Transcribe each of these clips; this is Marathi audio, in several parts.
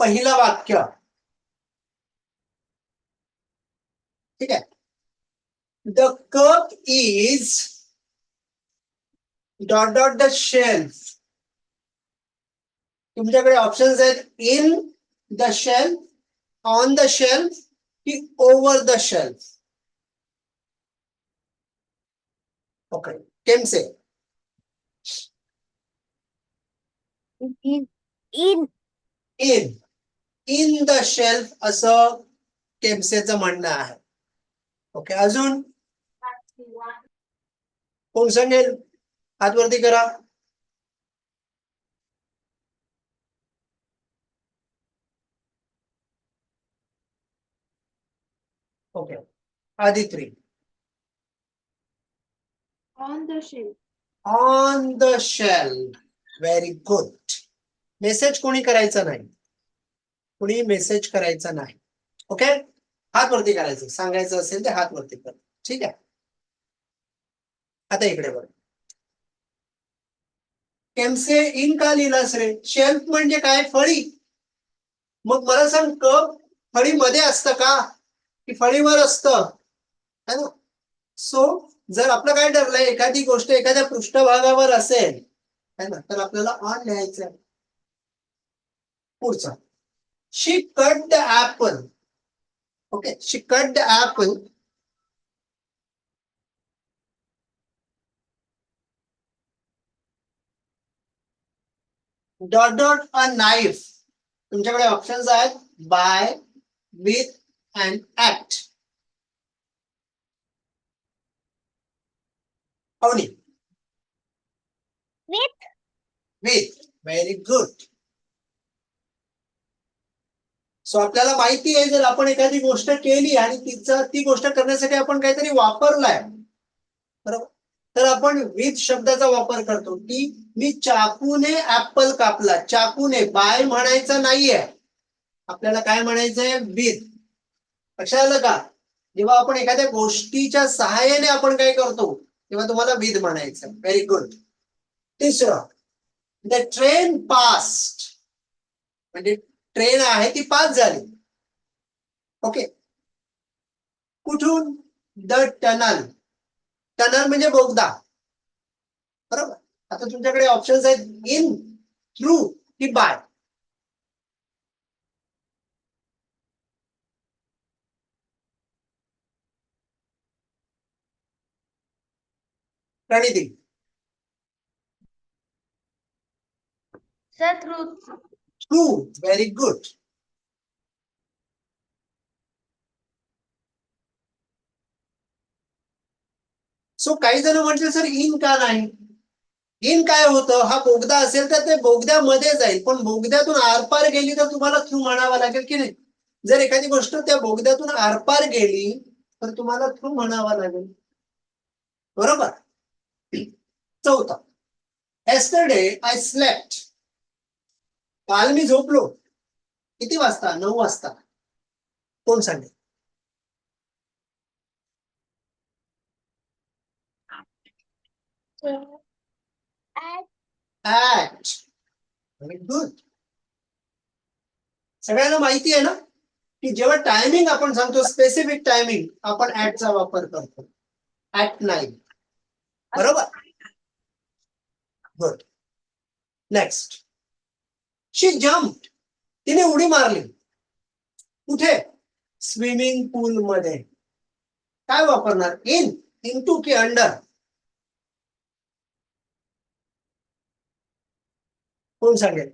पहिलं वाक्य ठीक आहे the cup is dot dot the shelf तुमच्याकडे ऑप्शन्स आहेत in the shelf on the shelf की over the shelf okay Kemse in in. In in the shelf असं केमसेचं म्हणणं आहे. ओके अजून? कोण सांगेल? हात वरती करा. Okay Aditri. On the shelf. On the shelf very good message कोणी करायचा नाही. कुणी मेसेज करायचा नाही. ओके हात वरती करायचं. सांगायचं असेल ते हात वरती कर. ठीक आहे? आता इकडे बघ. केमसे इन का लिहिलास रे? शेल्फ म्हणजे काय? फळी. मग मला सांग कप फळीमध्ये असतं का? की फळीवर असतं? है ना? सो जर आपलं काय ठरलंय एखादी गोष्ट एखाद्या पृष्ठभागावर असेल है ना? तर आपल्याला ऑन लिहायचं आहे. पुढचा. she cut the apple okay she cut the apple dot dot a knife तुमच्याकडे ऑप्शन्स आहेत by with and act Avani with with very good so आपल्याला माहिती आहे जर आपण एखादी गोष्ट केली आणि तिचा ती गोष्ट करण्यासाठी आपण काहीतरी वापरलाय बरोबर? तर आपण विथ शब्दाचा वापर करतो की मी चाकूने ऍपल कापला. चाकूने बाय म्हणायचं नाहीये. आपल्याला काय म्हणायचंय? विथ लक्षात आलं का? जेव्हा आपण एखाद्या गोष्टीच्या सहाय्याने आपण काय करतो तेव्हा तुम्हाला विध म्हणायचं व्हेरी गुड तिसरं द ट्रेन पास्ट म्हणजे ट्रेन आहे ती पास झाली. ओके. कुठून? The tunnel. टनल म्हणजे बोगदा. बरोबर? आता तुमच्याकडे ऑप्शन्स आहेत इन थ्रू की by Praniti. Sir through True. Very good so काही जण म्हणतील सर इन का नाही? इन काय होतं? हा बोगदा असेल तर ते बोगद्यामध्ये जाईल. पण बोगद्यातून आरपार गेली तर तुम्हाला थ्रू म्हणावं लागेल की नाही? जर एखादी गोष्ट त्या बोगद्यातून आरपार गेली तर तुम्हाला थ्रू म्हणावं लागेल. बरोबर? चौथा. एस्टरडे आय स्लेप्ट काल मी झोपलो. किती वाजता? नऊ वाजता. कोण सांगेल? सगळ्यांना माहिती आहे ना? की जेव्हा टायमिंग आपण सांगतो स्पेसिफिक टायमिंग आपण ऍटचा वापर करतो. ऍट नाईन बरोबर? गुड नेक्स्ट शी जम्प तिने उडी मारली. कुठे? स्विमिंग पूल मध्ये. काय वापरणार? इन इन टू की अंडर कोण सांगेल?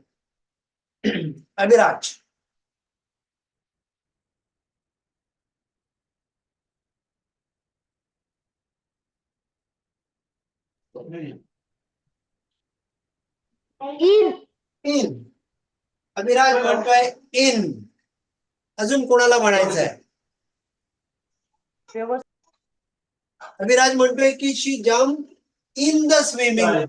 अभिराज. In. इन अभिराज म्हणतोय इन अजून कोणाला म्हणायचं आहे अभिराज म्हणतोय की she jump in the swimming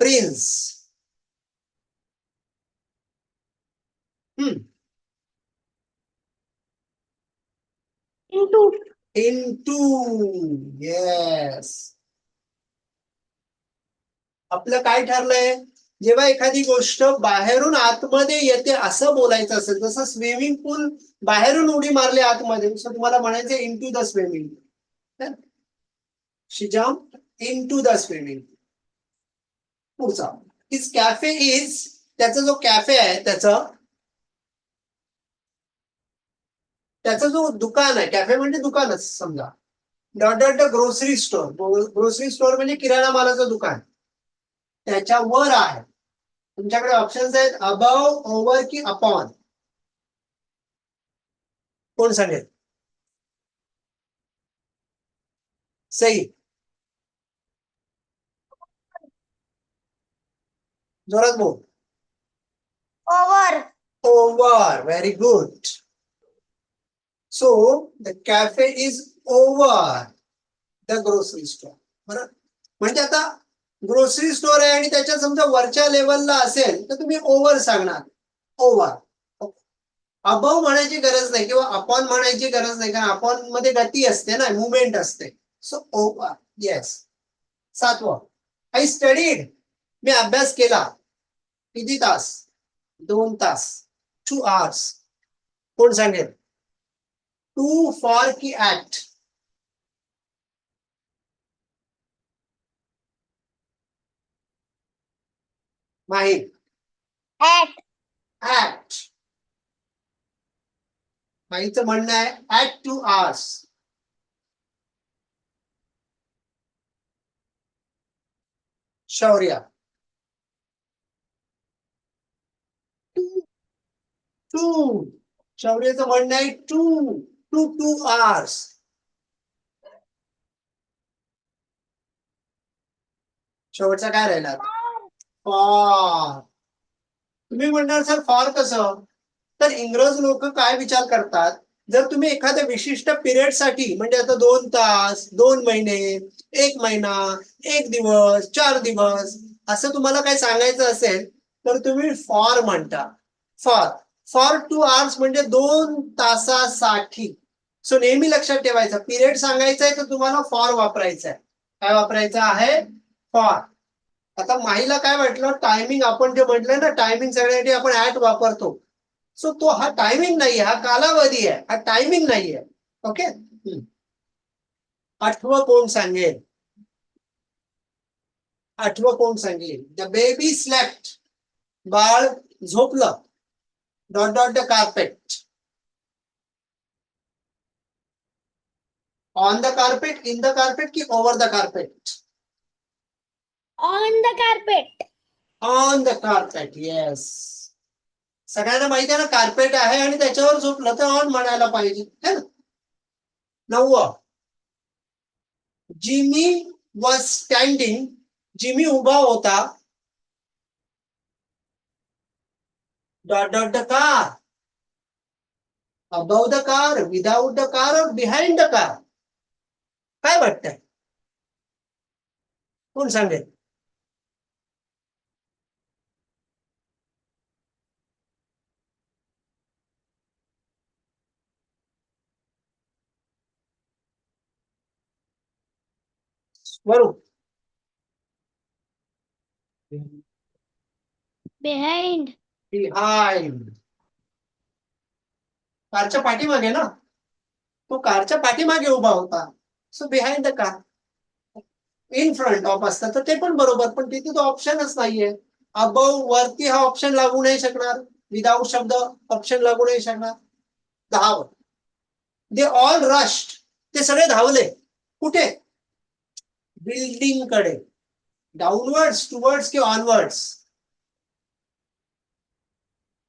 prince hmm into into yes. आपलं काय ठरलंय? जेव्हा एखादी गोष्ट बाहेरून आतमध्ये येते असं बोलायचं असेल जसं स्विमिंग पूल बाहेरून उडी मारली आतमध्ये तुम्हाला म्हणायचं into the swimming pool she jump into the swimming पुढचा. इज कॅफे इज त्याचा जो कॅफे आहे त्याचं त्याचा जो दुकान आहे कॅफे म्हणजे दुकानच समजा. Dot dot grocery store grocery store म्हणजे किराणा मालाचं दुकान. त्याच्यावर आहे. तुमच्याकडे ऑप्शन्स आहेत अबाव ओव्हर की अपॉन कोण सांगेल? सही जोरात बोल. Over over. Very good. So the cafe is over the grocery store. बरं? म्हणजे आता ग्रोसरी स्टोर आहे आणि त्याच्या समजा वरच्या लेवलला असेल तर तुम्ही ओव्हर सांगणार. ओव्हर अबव म्हणायची गरज नाही किंवा अपॉन म्हणायची गरज नाही कारण अपॉनमध्ये गती असते ना मुवमेंट असते. सो ओव्हर येस सातवं. आय स्टडीड मी अभ्यास केला. किती तास? दोन तास. टू आवर्स कोण सांगेल? टू फॉर की ऍक्ट माहीत ऍट ऍक्ट माहीचं म्हणणं आहे at two hours Shaurya. To शौर्याचं म्हणणं आहे टू टू टू hours. शेवटचा काय राहिला? फॉर तुम्ही म्हणणार सर फॉर कसं? तर इंग्रज लोक काय विचार करतात? जर तुम्ही एखाद्या विशिष्ट पिरियडसाठी म्हणजे आता दोन तास दोन महिने एक महिना एक दिवस चार दिवस असं तुम्हाला काय सांगायचं असेल तर तुम्ही फॉर म्हणता. फॉर फॉर टू आवर्स म्हणजे दोन तासासाठी. सो नेहमी लक्षात ठेवायचं. पिरियड सांगायचा आहे तर तुम्हाला फॉर वापरायचा आहे काय वापरायचं आहे? फॉर आता माहीला काय वाटलं? टायमिंग आपण जे म्हटलं ना टायमिंग सगळ्यासाठी आपण ऍट वापरतो. सो तो हा टायमिंग नाही हा कालावधी आहे. हा टायमिंग नाही आहे. ओके आठवं कोण सांगेल? आठवं कोण सांगेल? द बेबी स्लॅप्ट बाळ झोपलं. Dot dot the carpet on the carpet in the carpet की over the carpet on the carpet on the carpet yes सगळ्यांना माहिती आहे ना कार्पेट आहे आणि त्याच्यावर झोपलं तर ऑन म्हणायला पाहिजे है ना? नववं. जिमी वॉज स्टँडिंग जिमी उभा होता. Dot dot the car above the car without the car और बिहाइंड द कार काय वाटतंय कोण सांगेल? वरुण. बिहाइंड बिहाइंड कारच्या पाठीमागे ना? तो कारच्या पाठीमागे उभा होता. So behind the car in front of असतं तर ते पण बरोबर पण तिथे तो ऑप्शनच नाहीये अबव वरती हा ऑप्शन लागू नाही शकणार विदाऊट शब्द ऑप्शन लागू नाही शकणार धाव दे ऑल रश्ड ते सगळे धावले कुठे बिल्डिंग कडे डाऊनवर्ड्स टुवर्ड्स की ऑनवर्ड्स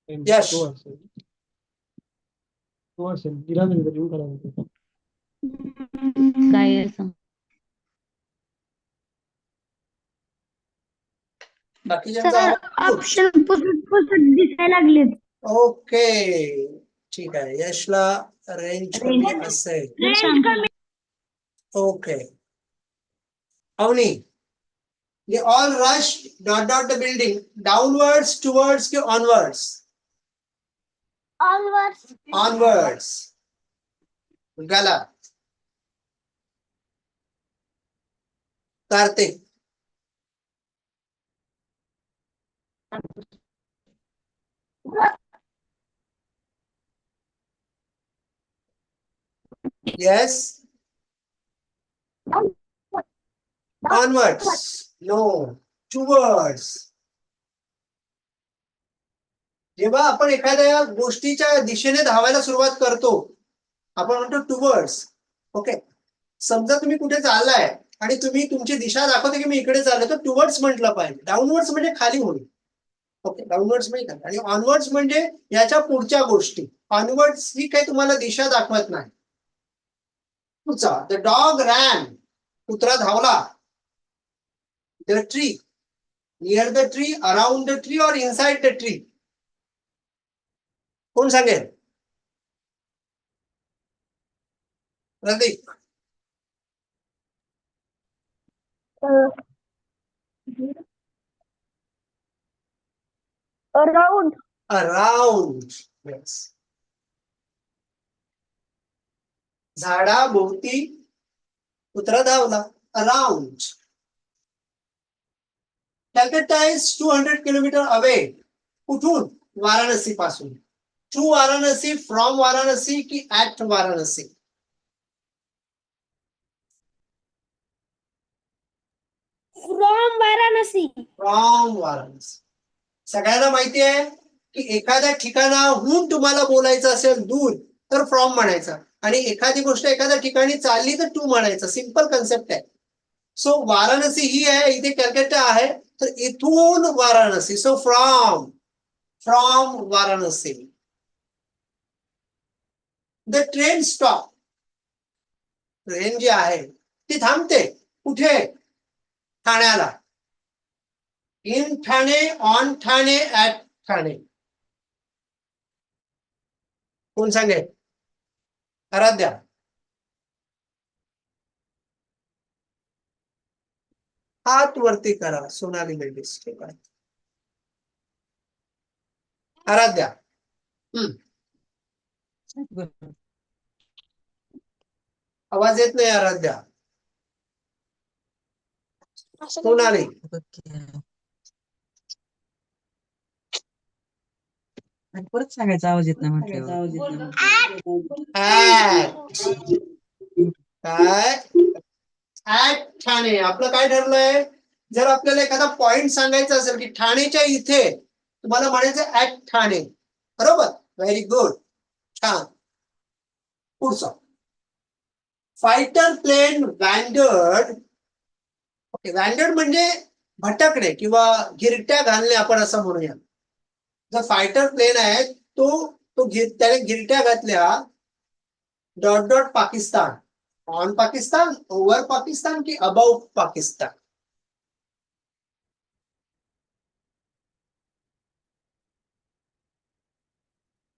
Yes. तो असेल तो असेल तिला नाही रिव्ह्यू करायला काय असं बाकीच्यांचा ऑप्शन पुसत पुसत दिसायला लागलेत. ओके ठीक आहे. यशला रेंज कमी असेल. रेंज कमी. Okay. Avani they all rush dot dot the building downwards towards की ऑनवर्ड्स ऑलवर ऑनवर्ड्स गला Kartik Yes. Onwards. No. Towards. जेव्हा आपण एखाद्या गोष्टीच्या दिशेने धावायला सुरुवात करतो आपण म्हणतो टुवर्ड्स ओके समजा तुम्ही कुठे चाललाय आणि तुम्ही तुमची दिशा दाखवते की मी इकडे चाललो तर टुवर्ड्स म्हटलं पाहिजे. डाऊनवर्ड्स म्हणजे खाली होईल ओके डाऊनवर्ड्स म्हणजे खाली. आणि ऑनवर्ड्स म्हणजे याच्या पुढच्या गोष्टी. ऑनवर्ड्स ही काही तुम्हाला दिशा दाखवत नाही. पुढचा. द डॉग रॅन कुत्रा धावला. The tree near the tree around the tree और इनसाइड द ट्री कोण सांगेल? प्रदीप. अराउंड अराउंड येस झाडाभोवती कुत्रा धावला. Around Calcutta is two hundred kilometre away कुठून? वाराणसी पासून टू वाराणसी फ्रॉम वाराणसी की at Varanasi. From Varanasi from Varanasi सगळ्यांना माहिती आहे की एखाद्या ठिकाणाहून तुम्हाला बोलायचं असेल दूर तर फ्रॉम म्हणायचं. आणि एखादी गोष्ट एखाद्या ठिकाणी चालली तर टू म्हणायचं. सिंपल कन्सेप्ट आहे. सो वाराणसी ही आहे इथे कॅलकत्ता आहे तर इथून Varanasi so from from Varanasi the train stop train जी आहे ती थांबते. कुठे? ठाण्याला. In Thane on Thane at Thane कोण सांगेल? आराध्या. हात वरती करा सोनाली लेडीज ठीक आहे आराध्या. आवाज येत नाही आराध्या. सोनाली आणि परत सांगायचा आवाज येत नाही म्हटल्यावर. ऍट काय ऍट ठाणे. आपलं काय ठरलंय? जर आपल्याला एखादा पॉइंट सांगायचा असेल की ठाणेच्या इथे तुम्हाला म्हणायचं ऍट ठाणे. बरोबर? व्हेरी गुड छान. पुढचा. फायटर प्लेन वँडर्ड वँडर्ड म्हणजे भटकणे किंवा गिरट्या घालणे आपण असं जो फायटर प्लेन आहे तो तो त्याने गिरट्या dot dot Pakistan. On Pakistan over Pakistan की above Pakistan?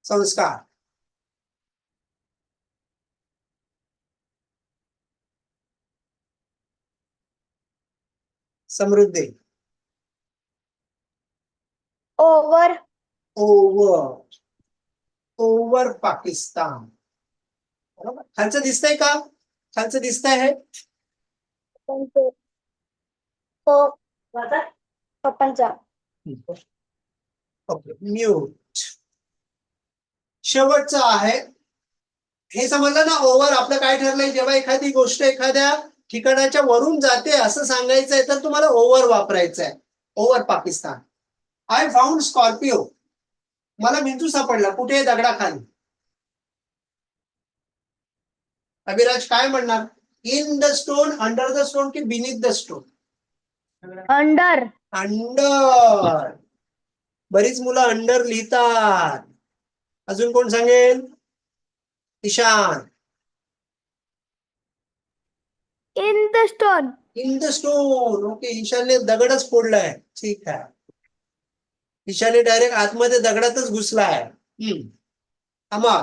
Sanskar. Samruddhi. Over over over Pakistan बरोबर? खालचं दिसतंय का? खालचं दिसतंय हे? पप्पांचा. ओके. म्यूट शेवटचं आहे. हे समजलं ना? ओव्हर आपलं काय ठरलंय? जेव्हा एखादी गोष्ट एखाद्या ठिकाणाच्या वरून जाते असं सांगायचंय तर तुम्हाला ओव्हर वापरायचं आहे over Pakistan. I found scorpio मला मिंचू सापडला. कुठे दगडाखाली? अभिराज काय म्हणणार? In the stone under the stone की beneath the stone under under बरीच मुलं अंडर लिहितात. अजून कोण सांगेल? Ishaan. In the stone in the stone okay ईशानने दगडच फोडलाय. ठीक आहे. ईशाने डायरेक्ट आतमध्ये दगडातच घुसलाय. हम्म. अमा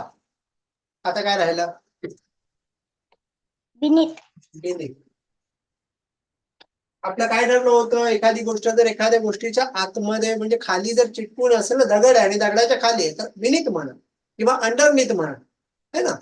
आता काय राहिलं? बिनित बिनित आपलं काय ठरलं होतं? एखादी गोष्ट जर एखाद्या गोष्टीच्या आतमध्ये म्हणजे खाली जर चिटकून असेल ना दगड आहे आणि दगडाच्या खाली आहे तर विनीत म्हणा. किंवा अंडरनीत म्हणा. है ना?